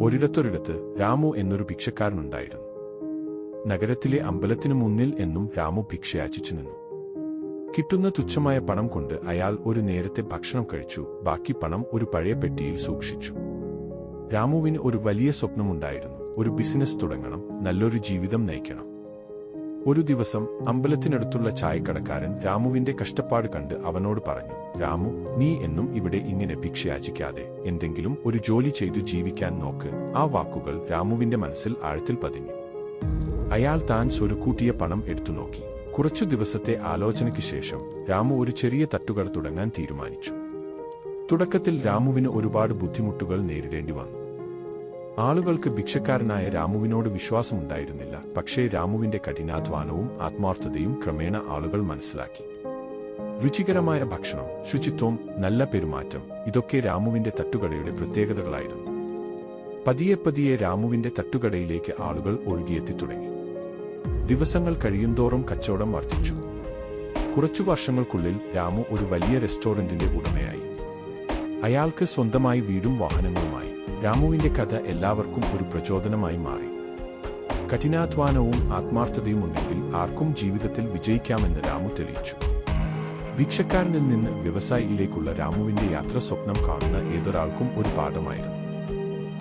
ഒരിടത്തൊരിടത്ത് രാമു എന്നൊരു ഭിക്ഷക്കാരനുണ്ടായിരുന്നു. നഗരത്തിലെ അമ്പലത്തിനു മുന്നിൽ എന്നും രാമു ഭിക്ഷയാചിച്ചു നിന്നു. കിട്ടുന്ന തുച്ഛമായ പണം കൊണ്ട് അയാൾ ഒരു നേരത്തെ ഭക്ഷണം കഴിച്ചു ബാക്കി പണം ഒരു പഴയ പെട്ടിയിൽ സൂക്ഷിച്ചു. രാമുവിന് ഒരു വലിയ സ്വപ്നമുണ്ടായിരുന്നു. ഒരു ബിസിനസ് തുടങ്ങണം നല്ലൊരു ജീവിതം നയിക്കണം. ഒരു ദിവസം അമ്പലത്തിനടുത്തുള്ള ചായക്കടക്കാരൻ രാമുവിന്റെ കഷ്ടപ്പാട് കണ്ട് അവനോട് പറഞ്ഞു രാമു നീ എന്നും ഇവിടെ ഇങ്ങനെ ഭിക്ഷയാചിക്കാതെ എന്തെങ്കിലും ഒരു ജോലി ചെയ്തു ജീവിക്കാൻ നോക്ക്. ആ വാക്കുകൾ രാമുവിന്റെ മനസ്സിൽ ആഴത്തിൽ പതിഞ്ഞു. അയാൾ താൻ സ്വരുക്കൂട്ടിയ പണം എടുത്തു നോക്കി. കുറച്ചു ദിവസത്തെ ആലോചനയ്ക്ക് ശേഷം രാമു ഒരു ചെറിയ തട്ടുകട തുടങ്ങാൻ തീരുമാനിച്ചു. തുടക്കത്തിൽ രാമുവിന് ഒരുപാട് ബുദ്ധിമുട്ടുകൾ നേരിടേണ്ടി വന്നു. ആളുകൾക്ക് ഭിക്ഷക്കാരനായ രാമുവിനോട് വിശ്വാസമുണ്ടായിരുന്നില്ല. പക്ഷേ രാമുവിന്റെ കഠിനാധ്വാനവും ആത്മാർത്ഥതയും ക്രമേണ ആളുകൾ മനസ്സിലാക്കി. രുചികരമായ ഭക്ഷണം ശുചിത്വം നല്ല പെരുമാറ്റം ഇതൊക്കെ രാമുവിന്റെ തട്ടുകടയുടെ പ്രത്യേകതകളായിരുന്നു. പതിയെ പതിയെ രാമുവിന്റെ തട്ടുകടയിലേക്ക് ആളുകൾ ഒഴുകിയെത്തി തുടങ്ങി. ദിവസങ്ങൾ കഴിയുന്തോറും കച്ചവടം വർദ്ധിച്ചു. കുറച്ചു വർഷങ്ങൾക്കുള്ളിൽ രാമു ഒരു വലിയ റെസ്റ്റോറന്റിന്റെ ഉടമയായി. അയാൾക്ക് സ്വന്തമായി വീടും വാഹനങ്ങളുമായി. രാമുവിന്റെ കഥ എല്ലാവർക്കും ഒരു പ്രചോദനമായി മാറി. കഠിനാധ്വാനവും ആത്മാർത്ഥതയും ഉണ്ടെങ്കിൽ ആർക്കും ജീവിതത്തിൽ വിജയിക്കാമെന്ന് രാമു തെളിയിച്ചു. ഭിക്ഷക്കാരനിൽ നിന്ന് വ്യവസായിയിലേക്കുള്ള രാമുവിന്റെ യാത്ര സ്വപ്നം കാണുന്ന ഏതൊരാൾക്കും ഒരു പാഠമായിരുന്നു.